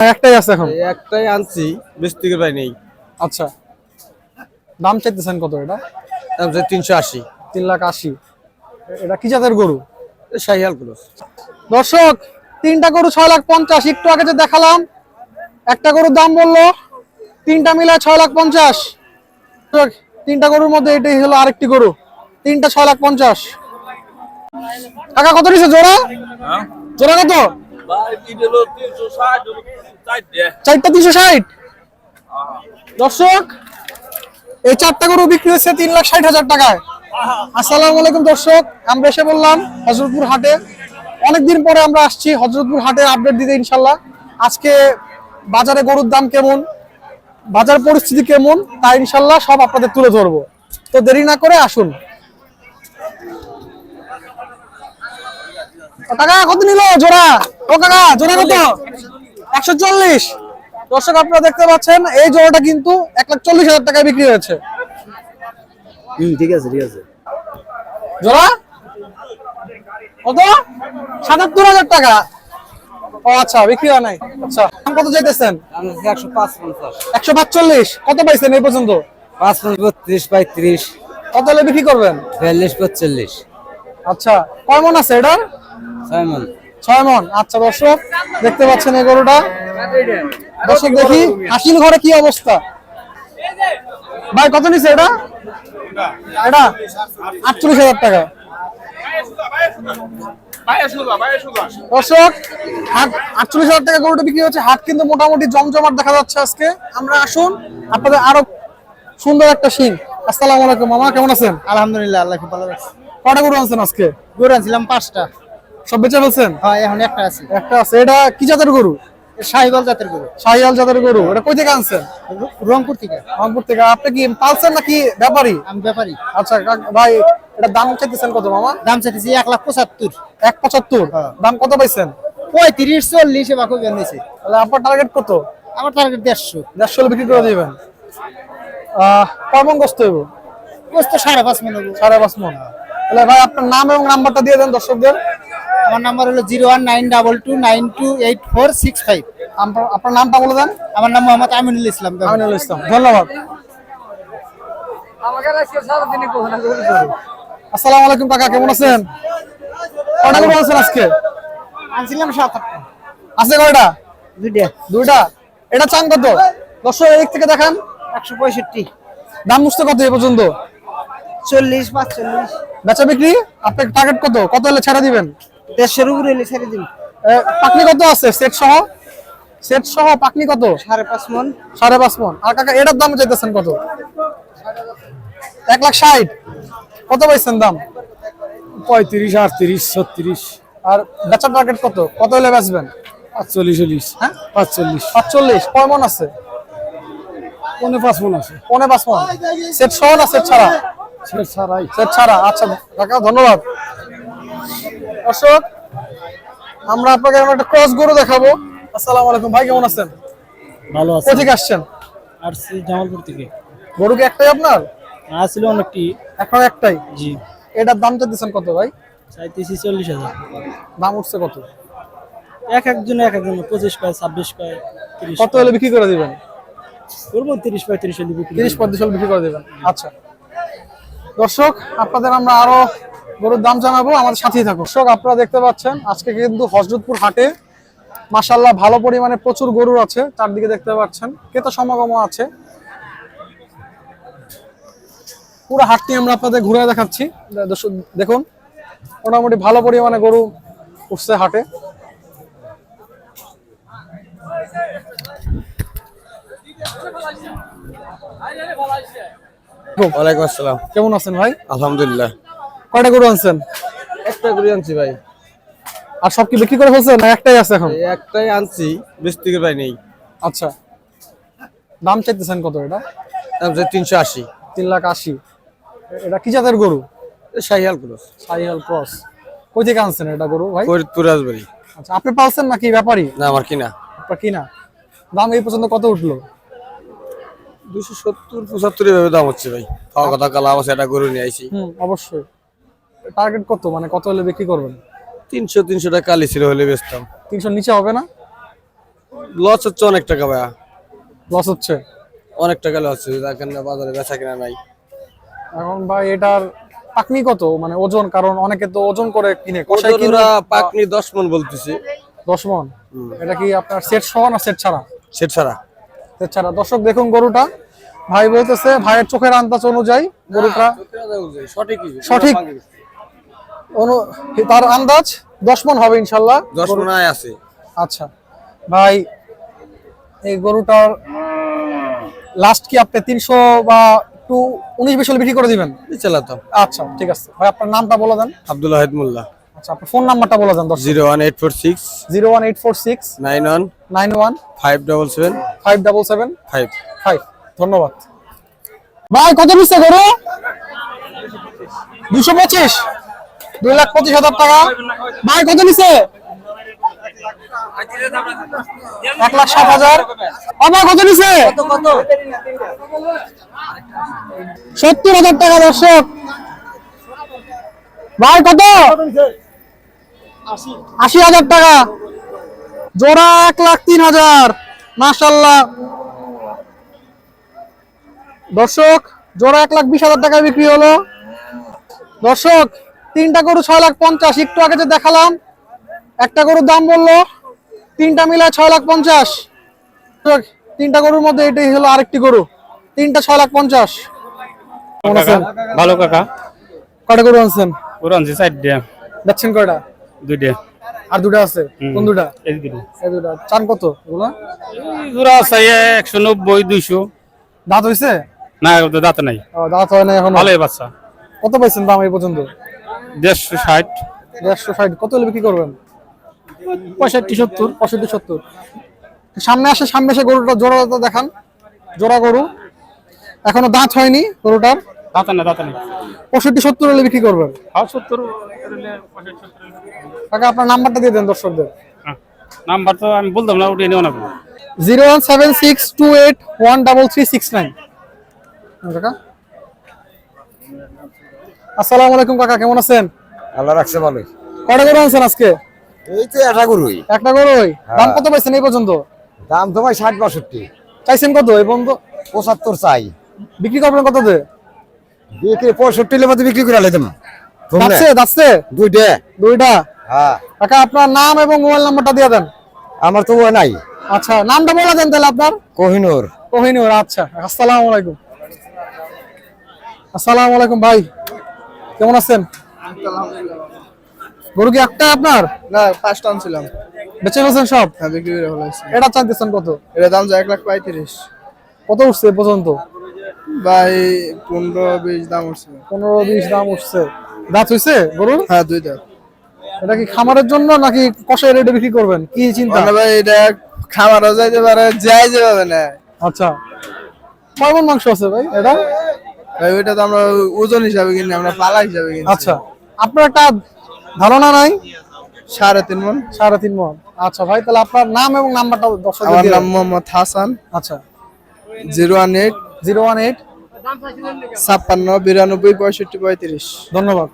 একটাই আছে এখন? একটাই আনছি বেশ পাই নেই। আচ্ছা। দাম চাইতেছেন কত এটা? দাম হচ্ছে তিনশো আশি। তিন লাখ আশি। এটা কি জাতের গরু? শাহিয়াল ক্রস। দর্শক তিনটা গরু ছয় লাখ পঞ্চাশ একটু আগে যে দেখালাম একটা গরুর দাম বলল তিনটা মিলায় ছয় লাখ পঞ্চাশ। দর্শক, তিনটা গরুর মধ্যে এটাই হলো আরেকটি গরু তিনটা ছয় লাখ পঞ্চাশ। কাকা কত নিছে জোড়া? জোড়া কত? চারটা। তিনশো ষাট? দর্শক এই চারটা গরু বিক্রি হচ্ছে তিন লাখ ষাট হাজার টাকায়। আসসালামু আলাইকুম দর্শক আমরা এসে বললাম হজরতপুর হাটে। অনেকদিন পরে আমরা আসছি হজরতপুর হাটে আপডেট দিতে ইনশাল্লাহ। আজকে বাজারে গরুর দাম কেমন বাজার পরিস্থিতি কেমন তা ইনশাল্লাহ সব আপনাদের তুলে ধরবো। তো দেরি না করে আসুন। কাকা কত নিল? জোড়া? ও কাকা জোড়া কত? একশো চল্লিশ। দর্শক আপনারা দেখতে পাচ্ছেন এই জোড়াটা কিন্তু এক লাখ চল্লিশ হাজার টাকায় বিক্রি হয়েছে। হুম ঠিক আছে ঠিক আছে। জোড়া? কত? সাতাত্তর হাজার টাকা। ও আচ্ছা বিক্রি হয় নাই। আচ্ছা কত চাইতেছেন? একশো পাঁচ একশো পাঁচচল্লিশ। কত পাইছেন এই পর্যন্ত? পাঁচ বত্রিশ পঁয়ত্রিশ। কত হলে বিক্রি করবেন? বিয়াল্লিশ পঁয়তাল্লিশ। আচ্ছা কয় মন আছে এটার? ছয় মন। আচ্ছা দর্শক দেখতে পাচ্ছেন এই গরুটা। দর্শক দেখি হাসিল ঘরে কি অবস্থা? ভাই কত নিছে এটা? এটা? আটচল্লিশ হাজার টাকা। দর্শক আটচল্লিশ হাজার টাকা গরুটা বিক্রি হচ্ছে। হাট কিন্তু মোটামুটি জমজমাট দেখা যাচ্ছে আজকে। আমরা আসুন আপনাদের আরও সুন্দর একটা সিং আসসালামু আলাইকুম মামা কেমন আছেন? আলহামদুলিল্লাহ আল্লাহ ভালো কটা গরু আনছেন আজকে? গরু আনছিলাম পাঁচটা। সব বেচে ফেলছেন? হ্যাঁ এখন একটা আছে। একটা আছে। এটা কি জাতের গরু? শাহিবাল জাতের গরু। শাহিয়াল জাতের গরু। এটা কই থেকে আনছেন? রংপুর থেকে। রংপুর থেকে। আপনি কি পালছেন নাকি ব্যাপারী? আমি ব্যাপারী। আচ্ছা ভাই এটা দাম চাইতেছেন কত মামা? দাম চাইতেছি এক লাখ পঁচাত্তর। এক পঁচাত্তর? হ্যাঁ। দাম কত পাইছেন? পঁয়ত্রিশ চল্লিশ এবার খুব বেরিয়েছে তাহলে আপনার টার্গেট কত? আমার টার্গেট দেড়শো। দেড়শো বিক্রি করে দিবেন। আহ কর্মন কষ্ট হইব বস্তু সাড়ে পাঁচ মিনিট সাড়ে পাঁচ মন। তাহলে ভাই আপনার নাম এবং নাম্বারটা দিয়ে দেন দর্শকদের। আমার নাম্বার হলো zero one nine double two nine two eight four six five. আপনার- নামটা বলে দেন। আমার নাম মোহাম্মদ আমিনুল ইসলাম। আমিনুল ইসলাম ধন্যবাদ। আসসালামু আলাইকুম কাকা কেমন আছেন? কটা গরু আছেন আজকে? আনছিলাম সাত আটটা। আছে কয়টা? দুইটা। দুইটা। এটা চান কত? দর্শক এদিক থেকে দেখান। একশো পঁয়ষট্টি। দাম মুছতে কত এ পর্যন্ত? চল্লিশ পাঁচচল্লিশ। বেচা বিক্রি? আপনার টার্গেট কত? কত হলে ছেড়ে দিবেন? দেড়শোর উপরে এলে ছেড়ে দিন। পাকনি কত আছে? সেট সহ? সেট সহ পাকনি কত? সাড়ে পাঁচ মন। সাড়ে পাঁচ মন। আর কাকা এটার দাম চাইতেছেন কত? এক লাখ ষাট। কত পাইছেন দাম? পঁয়ত্রিশ আটত্রিশ ছত্রিশ। আর বেচার টার্গেট কত? কত হলে বেচবেন? পাঁচচল্লিশ চল্লিশ হ্যাঁ? পাঁচচল্লিশ। পাঁচচল্লিশ। কয় মন আছে? পনেরো পাঁচ মন আছে। পনে পাঁচ মন। সেট সহ না সেট ছাড়া? সে ছাড়াই। সেট ছাড়া। আচ্ছা কাকা ধন্যবাদ। দর্শক আমরা আপনাকে এখন একটা ক্রস গরু দেখাবো। আসসালামু আলাইকুম ভাই কেমন আছেন? ভালো আছে। কোথেকে আসছেন? আর জামালপুর থেকে। গরু কি একটাই আপনার? আসলে অনেকটি। এখন একটাই? জি। এটার দামটা দিচ্ছেন কত ভাই? চাইতেছি চল্লিশ হাজার। দাম উঠছে কত? এক একজন এক একজন পঁচিশ কয় ছাব্বিশ কয় কত হলে বিক্রি করে দিবেন? করব তিরিশ পঁয়ত্রিশ হলে বিক্রি তিরিশ পঁয়ত্রিশ হলে বিক্রি করে দিবেন। আচ্ছা। দর্শক আপনাদের আমরা আরও গরুর দাম জানাব আমাদের সাথেই থাকুন। দর্শক আপনারা দেখতে পাচ্ছেন আজকে কিন্তু হজরতপুর হাটে মাসাল্লাহ ভালো পরিমাণে প্রচুর গরুর আছে। চারদিকে দেখতে পাচ্ছেন ক্রেতা সমাগম আছে। পুরো হাটটি আমরা আপনাদের ঘুরে দেখাচ্ছি। দেখুন মোটামুটি ভালো পরিমাণে গরু উঠছে হাটে। ওয়ালাইকুম আসসালাম। কেমন আছেন ভাই? আলহামদুলিল্লাহ। কয়টা গরু আনছেন? একটা গরু আনছি ভাই। আর সব কি বিক্রি করে ফেলছেন না একটাই আছে এখন? একটাই আনছি বেশ থেকে পাই নেই। আচ্ছা। দাম চাইতেছেন কত এটা? দাম হচ্ছে তিনশো আশি। তিন লাখ আশি। এটা কি জাতের গরু? শাহিয়াল ক্রস। সাইহাল ক্রস। কই থেকে আনছেন এটা গরু ভাই? ফরিদপুর রাজবাড়ি। আচ্ছা আপনি পালছেন নাকি ব্যাপারী না আমার কিনা। আপনার কিনা? দাম এই পর্যন্ত কত উঠল? দুশো সত্তর পঁচাত্তর এভাবে দাম হচ্ছে ভাই। খাওয়া কথা কালা আছে একটা গরু নিয়ে আইছি। হুম অবশ্যই। টার্গেট কত? মানে কত হলে বিক্রি করবেন? তিনশো তিনশো টাকা কালি ছিল হলে বেচতাম। তিনশো নিচে হবে না? লস হচ্ছে অনেক টাকা ভাইয়া। লস হচ্ছে? অনেক টাকা লস হচ্ছে বাজারে বেচা কিনা নাই। এখন ভাই এটার পাকনি কত? মানে ওজন কারণ অনেকে তো ওজন করে কিনে কষাই কিনে পাকনি দশ মন বলতেছে। দশ মন? এটা কি আপনার সেট সহ না সেট ছাড়া? সেট ছাড়া। সেট ছাড়া। দর্শক দেখুন গরুটা। ভাই বলতেছে ভাইয়ের চোখের আন্দাজ অনুযায়ী গরুটা সঠিকই। সঠিক। তার আন্দাজ দশ মন হবে ইনশাল্লাহ। দশ মন আছে। আচ্ছা। ভাই এই গরুটার লাস্ট কি আপনি তিনশো বা একটু উনিশ বিশ বিক্রি করে দিবেন? চালাতাম আচ্ছা ঠিক আছে। ভাই আপনার নামটা বলে দেন। আব্দুল ওয়াহিদ মোল্লা। আচ্ছা আপনার ফোন নাম্বারটা বলে দেন দশ zero one eight four six. Zero one eight four six. Nine one. Nine one. Five double seven. Five double seven. Five. Five. ধন্যবাদ। ভাই কত নিচ্ছে গরু? দুশো পঁচিশ। দুই লাখ পঁচিশ হাজার টাকা। ভাই, কত নিচ্ছে এক লাখ ষাট হাজার। আমার কত নিচ্ছে সত্তর হাজার টাকা, দর্শক। ভাই, কত? আশি হাজার টাকা। জোড়া এক লাখ তিন হাজার। মাসাল্লাহ দর্শক, জোড়া এক লাখ বিশ হাজার টাকায় বিক্রি হলো। দর্শক তিনটা গরু ছয় লাখ পঞ্চাশ। একটু আগে যে দেখালাম একটা গরুর দাম বলল তিনটা মিলায় ছয় লাখ পঞ্চাশ। তিনটা গরুর মধ্যে এটাই হলো আরেকটি গরু তিনটা ছয় লাখ পঞ্চাশ। ভালো কাকা। কটা গরু আনছেন? পুরো আনছি সাইড দিয়ে যাচ্ছেন কয়টা? দুইটা। আর দুটা আছে? কোন দুটা এই দুটো এই দুটা চান কত এগুলা? জোড়া আছে একশো নব্বই দুইশো। দাঁত হয়েছে না দাঁত নাই। ও, দাঁত হয় না এখন। ভালোই বাচ্চা। কত পাইছেন দাম এই পর্যন্ত? দেড়শো ষাট। দেড়শো ষাট। কত হলে বিক্রি করবেন? পঁয়ষট্টি সত্তর পঁয়ষট্টি সত্তর। সামনে আসে সামনে এসে গরুটা জোড়া দেখান। জোড়া গরু। এখনও দাঁত হয়নি গরুটার। দাঁত নাই দাঁত নাই। পঁয়ষট্টি সত্তর হলে বিক্রি করবেন। সত্তর কাকা আপনার নাম্বারটা দিয়ে দেন দর্শকদের। হ্যাঁ। নাম্বার তো আমি বলতাম না উঠিয়ে নেওয়া না zero one seven six two eight one double three six nine. কাকা। আসসালামু আলাইকুম কাকা কেমন আছেন? আল্লাহ রাখছে ভালোই। কটা গরু আনছেন আজকে? এই তো এটা গরুই। একটা গরুই? দাম কত পাইছেন এই পর্যন্ত? দাম তো ভাই ষাট বাষট্টি। চাইছেন কত? এই পর্যন্ত? পঁচাত্তর চাই। বিক্রি করবেন কত দে বিক্রি পঁয়ষট্টি মধ্যে বিক্রি করে আলাইতাম যাচ্ছে যাচ্ছে দুইটা। দুইটা? হ্যাঁ। কাকা আপনার নাম এবং মোবাইল নাম্বারটা দিয়ে দেন। আমার তো নাই। আচ্ছা নামটা বলে দেন তাহলে আপনার। কোহিনুর। কোহিনুর আচ্ছা। আসসালামু আলাইকুম। আসসালামু আলাইকুম ভাই। কেমন আছেন? গরু কি একটা আপনার? না পাঁচটা আনছিলাম। বেঁচে ফেলছেন সব? হ্যাঁ বিক্রি করে ফেলাইছি এটা চাইতেছেন কত? এটা দাম যায় এক লাখ পঁয়ত্রিশ। কত উঠছে পর্যন্ত? ভাই পনেরো বিশ দাম উঠছে। পনেরো বিশ দাম উঠছে। দাঁত হইছে গরুর? হ্যাঁ দুইটা। এটা কি খামারের জন্য নাকি কষাই রেটে বিক্রি করবেন? কি চিন্তা? মানে ভাই এটা খামারও যাইতে পারে যাই যাবে না আচ্ছা। কয় মাংস আছে ভাই এটা? ওইটা তো আমরা ওজন হিসাবে কিনি আমরা পালা হিসাবে কিনি আচ্ছা আপনার একটা ধারণা নাই? সাড়ে তিন মন। সাড়ে তিন মন। আচ্ছা ভাই তাহলে আপনার নাম এবং নাম্বারটা দর্শক আমার নাম মোহাম্মদ হাসান। আচ্ছা। Zero one eight zero one eight ছাপ্পান্ন বিরানব্বই পঁয়ষট্টি পঁয়ত্রিশ। ধন্যবাদ।